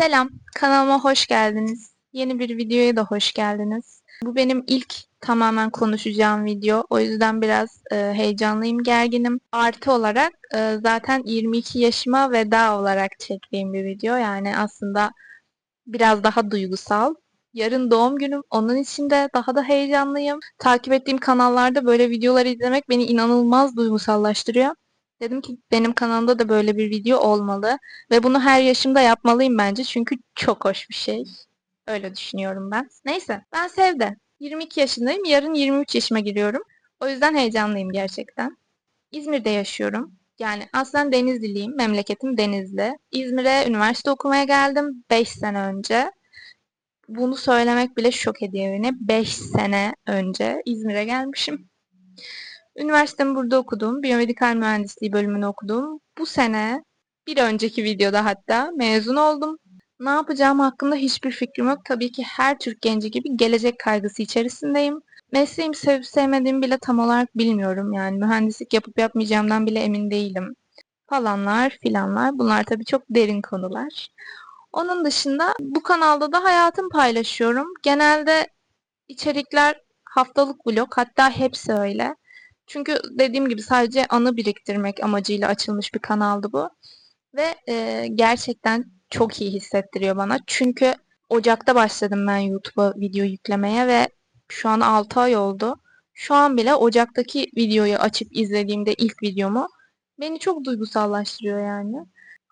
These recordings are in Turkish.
Selam, kanalıma hoş geldiniz. Yeni bir videoya da hoş geldiniz. Bu benim ilk tamamen konuşacağım video. O yüzden biraz e, heyecanlıyım, gerginim. Artı olarak e, zaten 22 yaşıma veda olarak çektiğim bir video. Yani aslında biraz daha duygusal. Yarın doğum günüm. Onun için de daha da heyecanlıyım. Takip ettiğim kanallarda böyle videolar izlemek beni inanılmaz duygusallaştırıyor. Dedim ki benim kanalımda da böyle bir video olmalı ve bunu her yaşımda yapmalıyım bence çünkü çok hoş bir şey. Öyle düşünüyorum ben. Neyse ben Sevde. 22 yaşındayım. Yarın 23 yaşıma giriyorum. O yüzden heyecanlıyım gerçekten. İzmir'de yaşıyorum. Yani aslen Denizliliyim. Memleketim Denizli. İzmir'e üniversite okumaya geldim 5 sene önce. Bunu söylemek bile şok ediyor beni. 5 sene önce İzmir'e gelmişim. Üniversitemi burada okudum. Biyomedikal mühendisliği bölümünü okudum. Bu sene bir önceki videoda hatta mezun oldum. Ne yapacağım hakkında hiçbir fikrim yok. Tabii ki her Türk genci gibi gelecek kaygısı içerisindeyim. Mesleğimi sevip sevmediğimi bile tam olarak bilmiyorum. Yani mühendislik yapıp yapmayacağımdan bile emin değilim. Falanlar filanlar. Bunlar tabii çok derin konular. Onun dışında bu kanalda da hayatımı paylaşıyorum. Genelde içerikler haftalık vlog hatta hepsi öyle. Çünkü dediğim gibi sadece anı biriktirmek amacıyla açılmış bir kanaldı bu. Ve e, gerçekten çok iyi hissettiriyor bana. Çünkü Ocak'ta başladım ben YouTube'a video yüklemeye ve şu an 6 ay oldu. Şu an bile Ocak'taki videoyu açıp izlediğimde ilk videomu beni çok duygusallaştırıyor yani.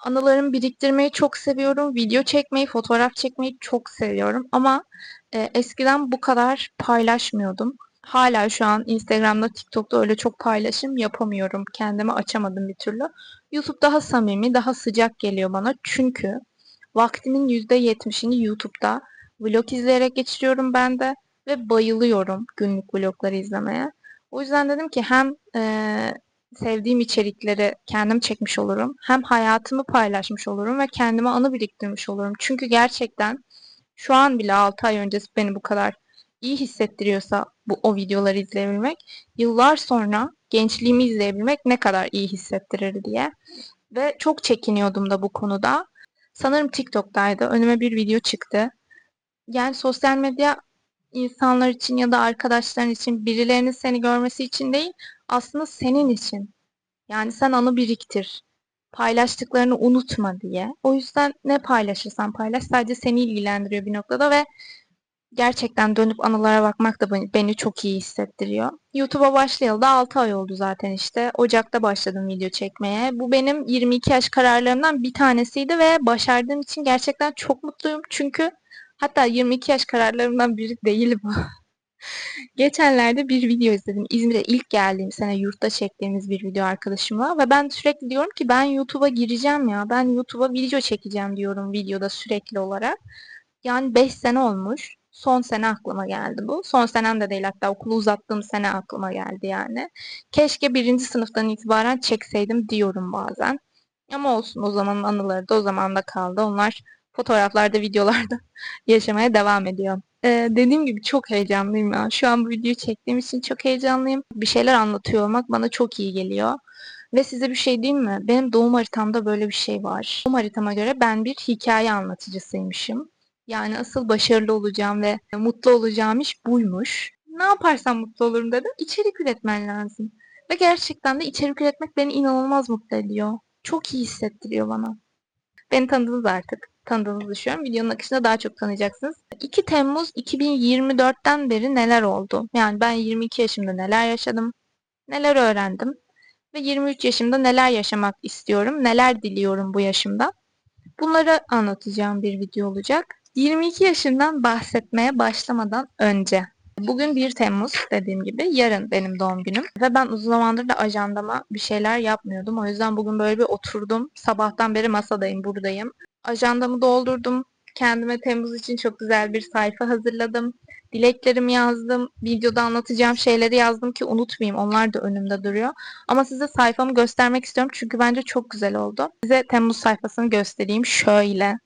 Anılarımı biriktirmeyi çok seviyorum. Video çekmeyi, fotoğraf çekmeyi çok seviyorum. Ama e, eskiden bu kadar paylaşmıyordum. Hala şu an Instagram'da, TikTok'ta öyle çok paylaşım yapamıyorum. Kendimi açamadım bir türlü. YouTube daha samimi, daha sıcak geliyor bana. Çünkü vaktimin %70'ini YouTube'da vlog izleyerek geçiriyorum ben de. Ve bayılıyorum günlük vlogları izlemeye. O yüzden dedim ki hem e, sevdiğim içerikleri kendim çekmiş olurum. Hem hayatımı paylaşmış olurum ve kendime anı biriktirmiş olurum. Çünkü gerçekten şu an bile 6 ay öncesi beni bu kadar iyi hissettiriyorsa bu o videoları izleyebilmek, yıllar sonra gençliğimi izleyebilmek ne kadar iyi hissettirir diye. Ve çok çekiniyordum da bu konuda. Sanırım TikTok'taydı. Önüme bir video çıktı. Yani sosyal medya insanlar için ya da arkadaşların için birilerinin seni görmesi için değil, aslında senin için. Yani sen anı biriktir. Paylaştıklarını unutma diye. O yüzden ne paylaşırsan paylaş sadece seni ilgilendiriyor bir noktada ve gerçekten dönüp anılara bakmak da beni çok iyi hissettiriyor. YouTube'a başlayalı da 6 ay oldu zaten işte. Ocak'ta başladım video çekmeye. Bu benim 22 yaş kararlarımdan bir tanesiydi ve başardığım için gerçekten çok mutluyum. Çünkü hatta 22 yaş kararlarımdan biri değil bu. Geçenlerde bir video izledim. İzmir'e ilk geldiğim sene yurtta çektiğimiz bir video arkadaşımla ve ben sürekli diyorum ki ben YouTube'a gireceğim ya. Ben YouTube'a video çekeceğim diyorum videoda sürekli olarak. Yani 5 sene olmuş. Son sene aklıma geldi bu. Son senem de değil hatta okulu uzattığım sene aklıma geldi yani. Keşke birinci sınıftan itibaren çekseydim diyorum bazen. Ama olsun o zamanın anıları da o zamanda kaldı. Onlar fotoğraflarda, videolarda yaşamaya devam ediyor. Ee, dediğim gibi çok heyecanlıyım ya. Şu an bu videoyu çektiğim için çok heyecanlıyım. Bir şeyler anlatıyor olmak bana çok iyi geliyor. Ve size bir şey diyeyim mi? Benim doğum haritamda böyle bir şey var. Doğum haritama göre ben bir hikaye anlatıcısıymışım. Yani asıl başarılı olacağım ve mutlu olacağım iş buymuş. Ne yaparsam mutlu olurum dedim. İçerik üretmen lazım. Ve gerçekten de içerik üretmek beni inanılmaz mutlu ediyor. Çok iyi hissettiriyor bana. Beni tanıdınız artık. Tanıdığınızı düşünüyorum. Videonun akışında daha çok tanıyacaksınız. 2 Temmuz 2024'ten beri neler oldu? Yani ben 22 yaşımda neler yaşadım? Neler öğrendim? Ve 23 yaşımda neler yaşamak istiyorum? Neler diliyorum bu yaşımda? Bunları anlatacağım bir video olacak. 22 yaşından bahsetmeye başlamadan önce Bugün 1 Temmuz dediğim gibi yarın benim doğum günüm ve ben uzun zamandır da ajandama bir şeyler yapmıyordum. O yüzden bugün böyle bir oturdum. Sabahtan beri masadayım, buradayım. Ajandamı doldurdum. Kendime Temmuz için çok güzel bir sayfa hazırladım. Dileklerimi yazdım. Videoda anlatacağım şeyleri yazdım ki unutmayayım. Onlar da önümde duruyor. Ama size sayfamı göstermek istiyorum çünkü bence çok güzel oldu. Size Temmuz sayfasını göstereyim. Şöyle.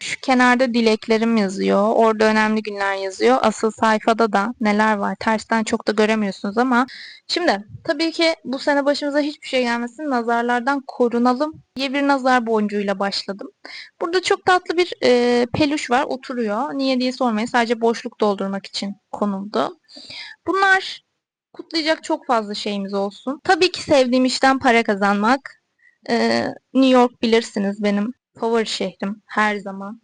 Şu kenarda dileklerim yazıyor. Orada önemli günler yazıyor. Asıl sayfada da neler var. Tersten çok da göremiyorsunuz ama. Şimdi tabii ki bu sene başımıza hiçbir şey gelmesin. Nazarlardan korunalım diye bir nazar boncuğuyla başladım. Burada çok tatlı bir e, peluş var. Oturuyor. Niye diye sormayın. Sadece boşluk doldurmak için konuldu. Bunlar kutlayacak çok fazla şeyimiz olsun. Tabii ki sevdiğim işten para kazanmak. Ee, New York bilirsiniz benim favori şehrim her zaman.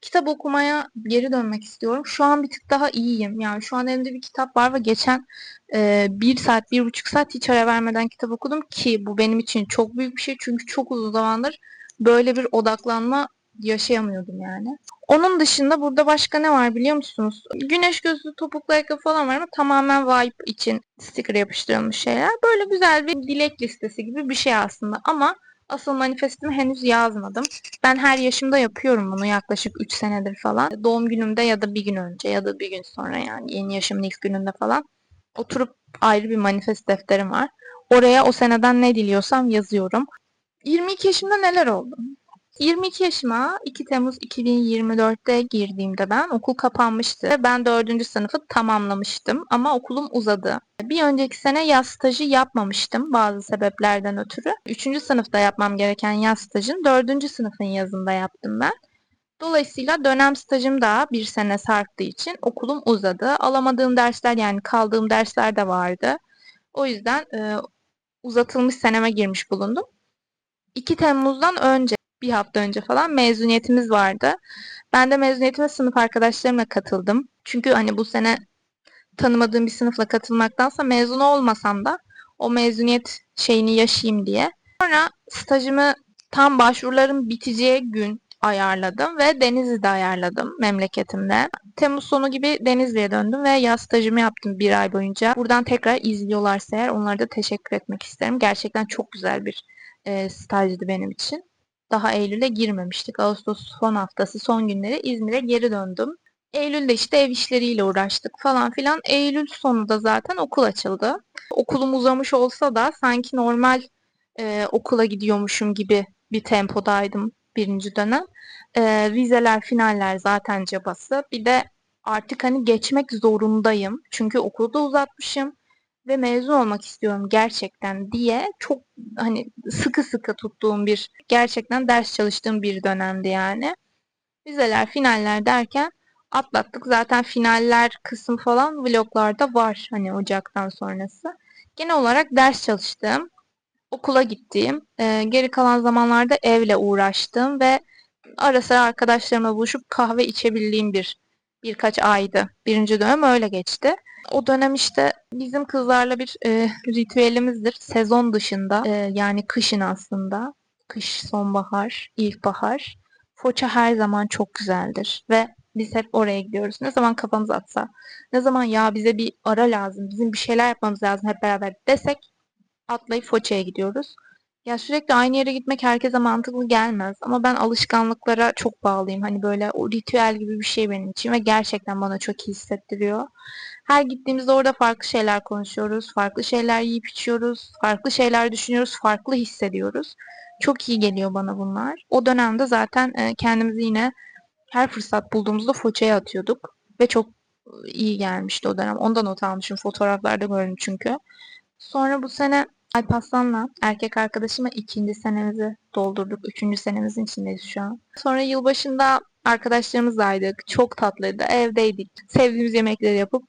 Kitap okumaya geri dönmek istiyorum. Şu an bir tık daha iyiyim. Yani şu an elimde bir kitap var ve geçen e, bir saat, bir buçuk saat hiç ara vermeden kitap okudum ki bu benim için çok büyük bir şey. Çünkü çok uzun zamandır böyle bir odaklanma yaşayamıyordum yani. Onun dışında burada başka ne var biliyor musunuz? Güneş gözlü topuklu ayakkabı falan var ama tamamen vibe için sticker yapıştırılmış şeyler. Böyle güzel bir dilek listesi gibi bir şey aslında ama asıl manifestimi henüz yazmadım. Ben her yaşımda yapıyorum bunu yaklaşık 3 senedir falan. Doğum günümde ya da bir gün önce ya da bir gün sonra yani yeni yaşımın ilk gününde falan oturup ayrı bir manifest defterim var. Oraya o seneden ne diliyorsam yazıyorum. 22 yaşımda neler oldu? 22 yaşıma 2 Temmuz 2024'te girdiğimde ben okul kapanmıştı. Ben 4. sınıfı tamamlamıştım ama okulum uzadı. Bir önceki sene yaz stajı yapmamıştım bazı sebeplerden ötürü. 3. sınıfta yapmam gereken yaz stajını 4. sınıfın yazında yaptım ben. Dolayısıyla dönem stajım da bir sene sarktığı için okulum uzadı. Alamadığım dersler yani kaldığım dersler de vardı. O yüzden e, uzatılmış seneme girmiş bulundum. 2 Temmuz'dan önce bir hafta önce falan mezuniyetimiz vardı. Ben de mezuniyetime sınıf arkadaşlarımla katıldım. Çünkü hani bu sene tanımadığım bir sınıfla katılmaktansa mezun olmasam da o mezuniyet şeyini yaşayayım diye. Sonra stajımı tam başvurularım biteceği gün ayarladım ve Denizli'de ayarladım memleketimde. Temmuz sonu gibi Denizli'ye döndüm ve yaz stajımı yaptım bir ay boyunca. Buradan tekrar izliyorlarsa eğer onlara da teşekkür etmek isterim. Gerçekten çok güzel bir e, stajdı benim için daha Eylül'e girmemiştik. Ağustos son haftası, son günleri İzmir'e geri döndüm. Eylül'de işte ev işleriyle uğraştık falan filan. Eylül sonu da zaten okul açıldı. Okulum uzamış olsa da sanki normal e, okula gidiyormuşum gibi bir tempodaydım birinci dönem. E, vizeler, finaller zaten cabası. Bir de artık hani geçmek zorundayım. Çünkü okulu da uzatmışım ve mezun olmak istiyorum gerçekten diye çok hani sıkı sıkı tuttuğum bir gerçekten ders çalıştığım bir dönemdi yani. Vizeler, finaller derken atlattık. Zaten finaller kısım falan vloglarda var hani Ocak'tan sonrası. Genel olarak ders çalıştım. Okula gittiğim, e, geri kalan zamanlarda evle uğraştığım ve ara sıra arkadaşlarımla buluşup kahve içebildiğim bir birkaç aydı. Birinci dönem öyle geçti. O dönem işte bizim kızlarla bir e, ritüelimizdir. Sezon dışında e, yani kışın aslında. Kış, sonbahar, ilkbahar. Foça her zaman çok güzeldir ve biz hep oraya gidiyoruz. Ne zaman kafamız atsa, ne zaman ya bize bir ara lazım, bizim bir şeyler yapmamız lazım hep beraber desek atlayıp Foça'ya gidiyoruz. Ya sürekli aynı yere gitmek herkese mantıklı gelmez ama ben alışkanlıklara çok bağlıyım. Hani böyle o ritüel gibi bir şey benim için ve gerçekten bana çok iyi hissettiriyor. Her gittiğimizde orada farklı şeyler konuşuyoruz, farklı şeyler yiyip içiyoruz, farklı şeyler düşünüyoruz, farklı hissediyoruz. Çok iyi geliyor bana bunlar. O dönemde zaten e, kendimizi yine her fırsat bulduğumuzda Foça'ya atıyorduk ve çok e, iyi gelmişti o dönem. Ondan not almışım. Fotoğraflarda gördüm çünkü. Sonra bu sene Alparslan'la erkek arkadaşımla ikinci senemizi doldurduk. Üçüncü senemizin içindeyiz şu an. Sonra yılbaşında arkadaşlarımızdaydık. Çok tatlıydı. Evdeydik. Sevdiğimiz yemekleri yapıp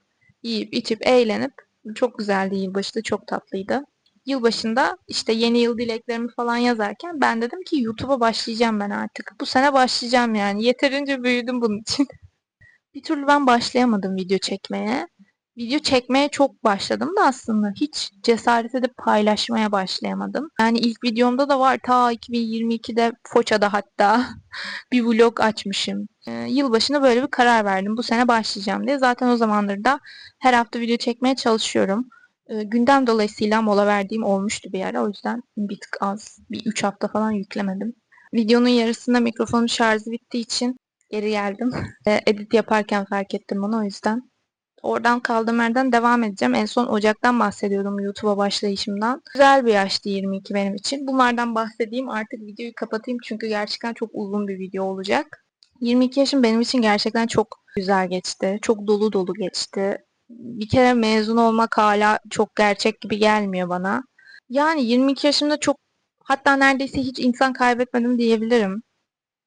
yiyip içip eğlenip çok güzeldi yılbaşı da çok tatlıydı. Yılbaşında işte yeni yıl dileklerimi falan yazarken ben dedim ki YouTube'a başlayacağım ben artık. Bu sene başlayacağım yani. Yeterince büyüdüm bunun için. Bir türlü ben başlayamadım video çekmeye video çekmeye çok başladım da aslında hiç cesaret edip paylaşmaya başlayamadım. Yani ilk videomda da var ta 2022'de Foça'da hatta bir vlog açmışım. Ee, yılbaşında böyle bir karar verdim. Bu sene başlayacağım diye. Zaten o zamandır da her hafta video çekmeye çalışıyorum. Ee, gündem dolayısıyla mola verdiğim olmuştu bir ara. O yüzden bir tık az. Bir 3 hafta falan yüklemedim. Videonun yarısında mikrofonun şarjı bittiği için geri geldim. Ee, edit yaparken fark ettim bunu o yüzden. Oradan kaldığım yerden devam edeceğim. En son Ocak'tan bahsediyordum YouTube'a başlayışımdan. Güzel bir yaştı 22 benim için. Bunlardan bahsedeyim artık videoyu kapatayım çünkü gerçekten çok uzun bir video olacak. 22 yaşım benim için gerçekten çok güzel geçti. Çok dolu dolu geçti. Bir kere mezun olmak hala çok gerçek gibi gelmiyor bana. Yani 22 yaşımda çok hatta neredeyse hiç insan kaybetmedim diyebilirim.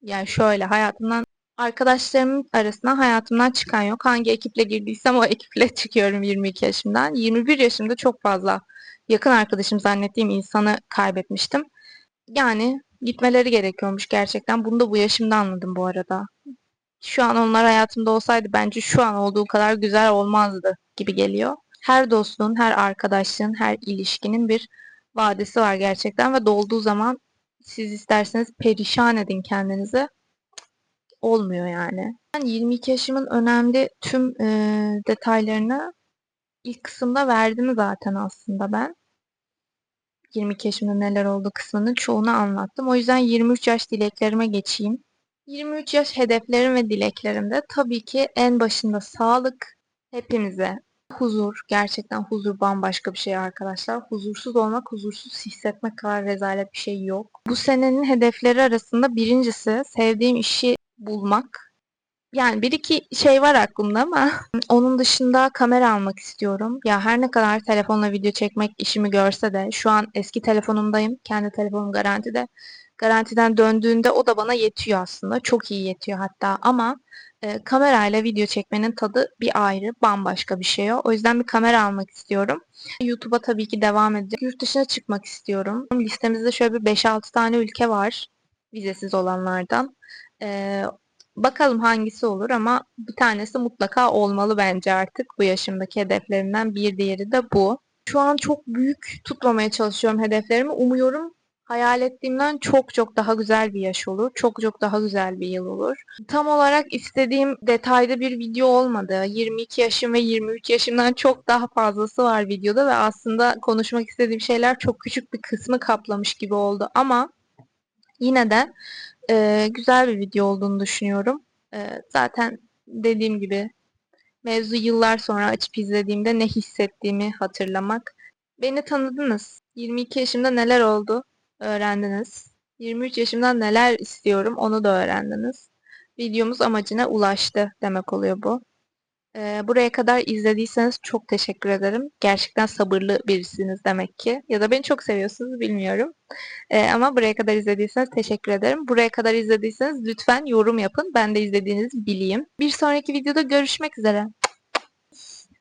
Yani şöyle hayatımdan arkadaşlarımın arasında hayatımdan çıkan yok. Hangi ekiple girdiysem o ekiple çıkıyorum 22 yaşımdan. 21 yaşımda çok fazla yakın arkadaşım zannettiğim insanı kaybetmiştim. Yani gitmeleri gerekiyormuş gerçekten. Bunu da bu yaşımda anladım bu arada. Şu an onlar hayatımda olsaydı bence şu an olduğu kadar güzel olmazdı gibi geliyor. Her dostluğun, her arkadaşlığın, her ilişkinin bir vadesi var gerçekten ve dolduğu zaman siz isterseniz perişan edin kendinizi. Olmuyor yani. Ben 22 yaşımın önemli tüm e, detaylarını ilk kısımda verdim zaten aslında ben. 22 yaşımda neler oldu kısmının çoğunu anlattım. O yüzden 23 yaş dileklerime geçeyim. 23 yaş hedeflerim ve dileklerimde tabii ki en başında sağlık hepimize huzur, gerçekten huzur bambaşka bir şey arkadaşlar. Huzursuz olmak, huzursuz hissetmek kadar rezalet bir şey yok. Bu senenin hedefleri arasında birincisi sevdiğim işi bulmak. Yani bir iki şey var aklımda ama onun dışında kamera almak istiyorum. Ya her ne kadar telefonla video çekmek işimi görse de şu an eski telefonumdayım. Kendi telefonum garantide. Garantiden döndüğünde o da bana yetiyor aslında. Çok iyi yetiyor hatta ama e, kamerayla video çekmenin tadı bir ayrı, bambaşka bir şey o. O yüzden bir kamera almak istiyorum. YouTube'a tabii ki devam edeceğim. Yurt dışına çıkmak istiyorum. Listemizde şöyle bir 5-6 tane ülke var. Vizesiz olanlardan. E, bakalım hangisi olur ama bir tanesi mutlaka olmalı bence artık. Bu yaşımdaki hedeflerimden bir diğeri de bu. Şu an çok büyük tutmamaya çalışıyorum hedeflerimi. Umuyorum hayal ettiğimden çok çok daha güzel bir yaş olur. Çok çok daha güzel bir yıl olur. Tam olarak istediğim detayda bir video olmadı. 22 yaşım ve 23 yaşımdan çok daha fazlası var videoda ve aslında konuşmak istediğim şeyler çok küçük bir kısmı kaplamış gibi oldu. Ama yine de e, güzel bir video olduğunu düşünüyorum. E, zaten dediğim gibi mevzu yıllar sonra açıp izlediğimde ne hissettiğimi hatırlamak. Beni tanıdınız. 22 yaşımda neler oldu? öğrendiniz. 23 yaşımdan neler istiyorum onu da öğrendiniz. Videomuz amacına ulaştı demek oluyor bu. Buraya kadar izlediyseniz çok teşekkür ederim. Gerçekten sabırlı birisiniz demek ki. Ya da beni çok seviyorsunuz bilmiyorum. Ama buraya kadar izlediyseniz teşekkür ederim. Buraya kadar izlediyseniz lütfen yorum yapın. Ben de izlediğinizi bileyim. Bir sonraki videoda görüşmek üzere.